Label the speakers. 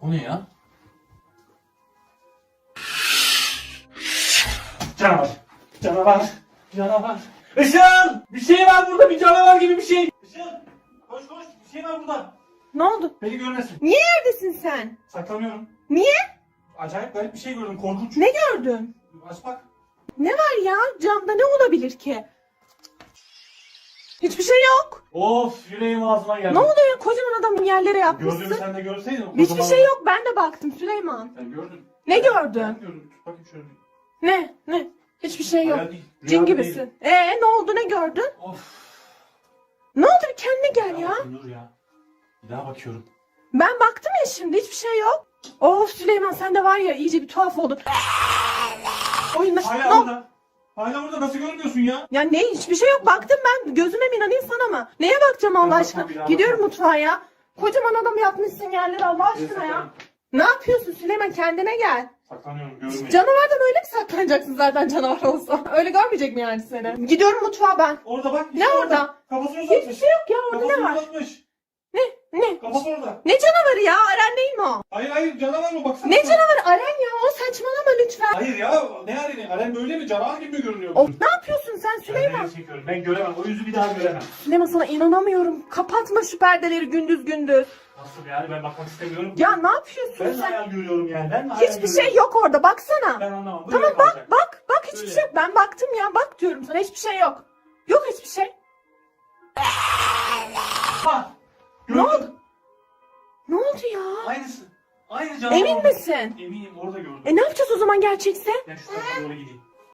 Speaker 1: O ne ya? Canavar. Canavar. Canavar. Işın! Bir şey var burada bir canavar gibi bir şey. Işın! Koş koş bir şey var burada.
Speaker 2: Ne oldu?
Speaker 1: Beni görmesin.
Speaker 2: Niye neredesin sen?
Speaker 1: Saklanıyorum.
Speaker 2: Niye?
Speaker 1: Acayip garip bir şey gördüm korkunç.
Speaker 2: Ne gördün?
Speaker 1: Aç bak.
Speaker 2: Ne var ya? Camda ne olabilir ki? Hiçbir şey yok.
Speaker 1: Of yüreğim ağzıma geldi.
Speaker 2: Ne oluyor? Kocaman adamın yerlere
Speaker 1: Gördüğümü
Speaker 2: yapmışsın.
Speaker 1: sen de görseydin. o
Speaker 2: Hiçbir
Speaker 1: kocaman-
Speaker 2: şey yok. Ben de baktım Süleyman.
Speaker 1: Sen gördün.
Speaker 2: Ne gördün?
Speaker 1: Ben gördüm. Tut bakayım şöyle. bir.
Speaker 2: Ne? Ne? Hiçbir şey yok.
Speaker 1: Hayal değil, rüya
Speaker 2: Cin
Speaker 1: değil.
Speaker 2: gibisin. Ee ne oldu? Ne gördün?
Speaker 1: Of.
Speaker 2: Ne oldu? Bir kendine gel ya.
Speaker 1: bakayım, Dur ya. Bir daha bakıyorum.
Speaker 2: Ben baktım ya şimdi. Hiçbir şey yok. Of Süleyman sen de var ya iyice bir tuhaf oldun. Oyunda
Speaker 1: Hala
Speaker 2: ne
Speaker 1: orada. Hala orada nasıl görmüyorsun ya?
Speaker 2: Ya ne hiçbir şey yok. Baktım ben. Gözüme mi inanayım sana mı? Neye bakacağım Allah aşkına?
Speaker 1: bakmam, bir daha
Speaker 2: Gidiyorum mutfağa ya. Kocaman adam yapmışsın yerlere Allah aşkına ya. Ne yapıyorsun Süleyman kendine gel.
Speaker 1: Saklanıyorum görmeyin.
Speaker 2: Canavardan öyle mi saklanacaksın zaten canavar olsa? Öyle görmeyecek mi yani seni? Gidiyorum mutfağa ben.
Speaker 1: Orada bak.
Speaker 2: Ne
Speaker 1: işte
Speaker 2: orada?
Speaker 1: Kafasını
Speaker 2: Hiçbir
Speaker 1: uzatmış.
Speaker 2: şey yok ya orada
Speaker 1: Kafasını
Speaker 2: ne var?
Speaker 1: uzatmış.
Speaker 2: Ne? Ne?
Speaker 1: Kafası orada.
Speaker 2: Ne canavarı ya? Aren değil mi o?
Speaker 1: Hayır hayır canavar mı baksana.
Speaker 2: Ne canavarı? Aren ya o saçmalama.
Speaker 1: Hayır ya ne areni? Aren böyle mi? Canavar gibi mi görünüyor?
Speaker 2: Of ne yapıyorsun sen
Speaker 1: Ben
Speaker 2: Süleyman?
Speaker 1: nereye çekiyorum? Ben göremem. O yüzü bir daha göremem.
Speaker 2: Süleyman sana inanamıyorum. Kapatma şu perdeleri gündüz gündüz.
Speaker 1: Nasıl yani? Ben bakmak istemiyorum.
Speaker 2: Ya ne yapıyorsun
Speaker 1: Ben
Speaker 2: sen?
Speaker 1: hayal görüyorum yani. Ben hayal
Speaker 2: Hiçbir
Speaker 1: görüyorum.
Speaker 2: şey yok orada baksana.
Speaker 1: Ben anlamam. Bu
Speaker 2: Tamam
Speaker 1: böyle
Speaker 2: bak
Speaker 1: kalacak.
Speaker 2: bak bak hiçbir
Speaker 1: Öyle.
Speaker 2: şey yok. Ben baktım ya bak diyorum sana hiçbir şey yok. Yok hiçbir şey.
Speaker 1: Ha!
Speaker 2: Ne oldu? Ne oldu ya?
Speaker 1: Aynısı. Aynı.
Speaker 2: Emin
Speaker 1: oldu.
Speaker 2: misin?
Speaker 1: Eminim orada gördüm.
Speaker 2: E ne yapacağız o zaman gerçekse?
Speaker 1: Ben şu tarafa doğru gideyim.